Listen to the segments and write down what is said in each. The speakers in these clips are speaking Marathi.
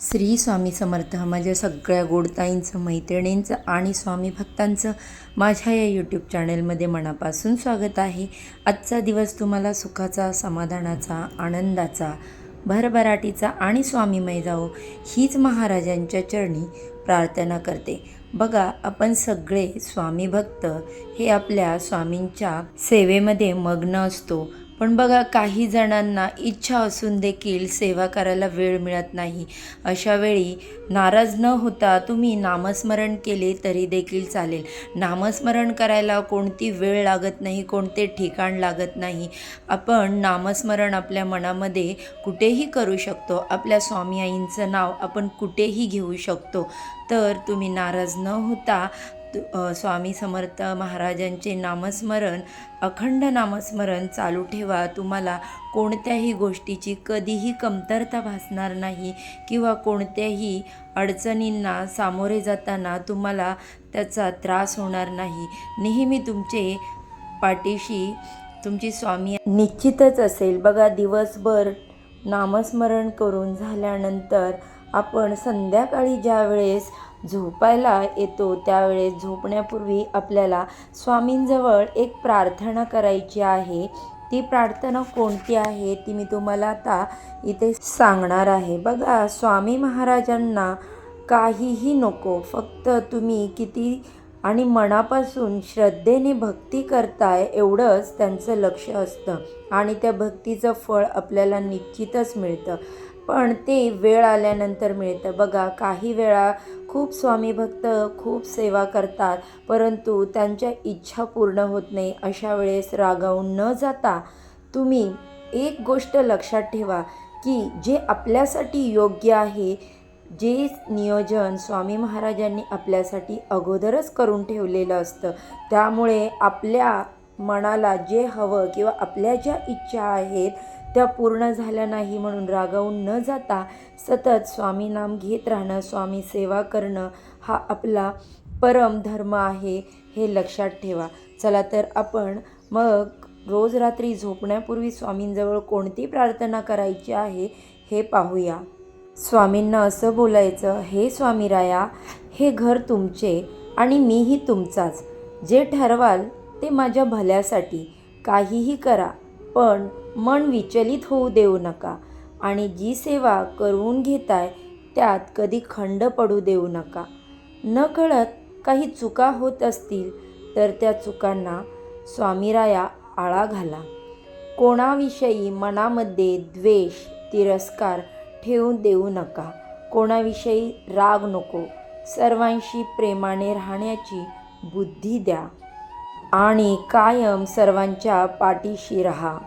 श्री स्वामी समर्थ माझ्या सगळ्या गोडताईंचं मैत्रिणींचं आणि स्वामी भक्तांचं माझ्या या यूट्यूब चॅनेलमध्ये मनापासून स्वागत आहे. आजचा दिवस तुम्हाला सुखाचा समाधानाचा आनंदाचा भरभराटीचा आणि स्वामीमय जाओ हीच महाराजांच्या चरणी प्रार्थना करते. बघा आपण सगळे स्वामी भक्त हे आपल्या स्वामींच्या सेवेमध्ये मग्न असतो. पण बघा काही जणांना इच्छा असून देखील सेवा करायला वेळ मिळत नाही. अशा वेळी नाराज न होता तुम्ही नामस्मरण केले तरी देखील चालेल. नामस्मरण करायला कोणती वेळ लागत नाही कोणते ठिकाण लागत नाही. आपण नामस्मरण आपल्या मनामध्ये कुठेही करू शकतो. आपल्या स्वामी आईंचं नाव आपण कुठेही घेऊ शकतो. तर तुम्ही नाराज न होता स्वामी समर्थ महाराजांचे नामस्मरण अखंड नामस्मरण चालू ठेवा. तुम्हाला कोणत्याही गोष्टीची कधीही कमतरता भासणार नाही किंवा कोणत्याही अडचणींना सामोरे जाताना तुम्हाला त्याचा त्रास होणार नाही. नेहमी तुमचे पाठीशी तुमची स्वामी निश्चितच असेल. बघा दिवसभर नामस्मरण करून झाल्यानंतर आपण संध्याकाळी ज्या वेळेस झोपायला येतो त्यावेळेस झोपण्यापूर्वी आपल्याला स्वामींजवळ एक प्रार्थना करायची आहे. ती प्रार्थना कोणती आहे ती मी तुम्हाला आता इथे सांगणार आहे. बघा स्वामी महाराजांना काहीही नको फक्त तुम्ही किती आणि मनापासून श्रद्धेने भक्ती करताय एवढंच त्यांचं लक्ष असतं. आणि त्या भक्तीचं फळ आपल्याला निश्चितच मिळतं. पण ते वेळ आल्यानंतर मिळतं. बघा काही वेळा खूप स्वामी भक्त खूप सेवा करतात परंतु त्यांच्या इच्छा पूर्ण होत नाही. अशा वेळेस रागावून न जाता तुम्ही एक गोष्ट लक्षात ठेवा की जे आपल्यासाठी योग्य आहे जे नियोजन स्वामी महाराजांनी आपल्यासाठी अगोदरच करून ठेवलेलं असतं. त्यामुळे आपल्या मनाला जे हवं किंवा आपल्या ज्या इच्छा आहेत त्या पूर्ण झाल्या नाही म्हणून रागावून न जाता सतत स्वामी नाम घेत राहणं स्वामी सेवा करणं हा आपला परम धर्म आहे हे लक्षात ठेवा. चला तर आपण मग रोज रात्री झोपण्यापूर्वी स्वामींजवळ कोणती प्रार्थना करायची आहे हे पाहूया. स्वामींना असं बोलायचं हे स्वामीराया हे घर तुमचे आणि मीही तुमचाच. जे ठरवाल ते माझ्या भल्यासाठी. काहीही करा. पण मन विचलित होऊ देऊ नका आणि जी सेवा करून घेताय त्यात कधी खंड पडू देऊ नका. न कळत काही चुका होत असतील तर त्या चुकांना स्वामीराया आळा घाला. कोणाविषयी मनामध्ये द्वेष तिरस्कार ठेवून देऊ नका. कोणाविषयी राग नको. सर्वांशी प्रेमाने राहण्याची बुद्धी द्या. आणि कायम सर्वांच्या पाठीशी राहा.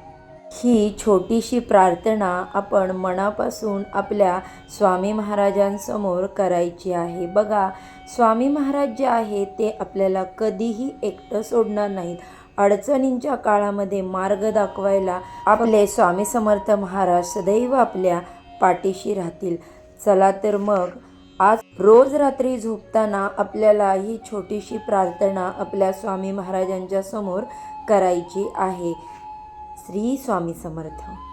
ही छोटीशी प्रार्थना आपण मनापासून आपल्या स्वामी महाराजांसमोर करायची आहे. बघा स्वामी महाराज जे आहे ते आपल्याला कधीही एकटं सोडणार नाहीत. अडचणींच्या काळामध्ये मार्ग दाखवायला आपले स्वामी समर्थ महाराज सदैव आपल्या पाठीशी राहतील. चला तर मग रोज रात्री झोपताना आपल्याला ही छोटीशी प्रार्थना आपल्या स्वामी महाराजांच्या समोर करायची आहे. श्री स्वामी समर्थ.